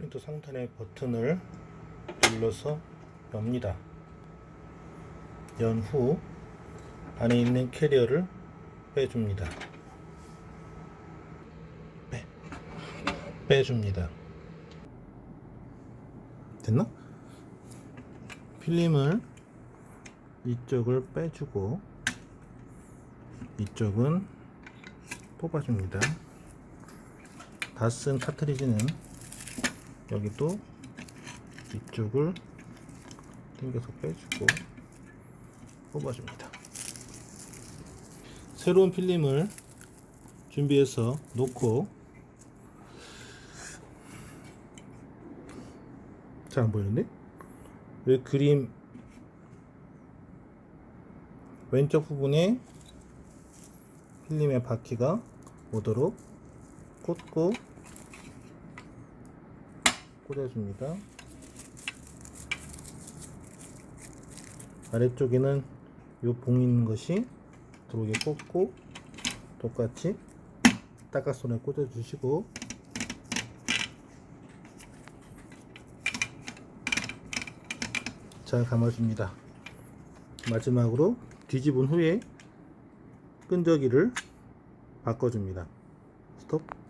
프린터 상단의 버튼을 눌러서 엽니다. 연후 안에 있는 캐리어를 빼줍니다. 빼, 빼줍니다. 됐나? 필름을 이쪽을 빼주고 이쪽은 뽑아줍니다. 다 쓴 카트리지는 여기도 이쪽을 당겨서 빼주고 뽑아줍니다. 새로운 필름을 준비해서 놓고 잘 안 보이는데? 왜 그림 왼쪽 부분에 필름의 바퀴가 오도록 꽂고 꽂아줍니다. 아래쪽에는 요봉 있는 것이 들어오게 꽂고 똑같이 딱가손에 꽂아주시고 잘 감아줍니다. 마지막으로 뒤집은 후에 끈적이를 바꿔줍니다. 스톱.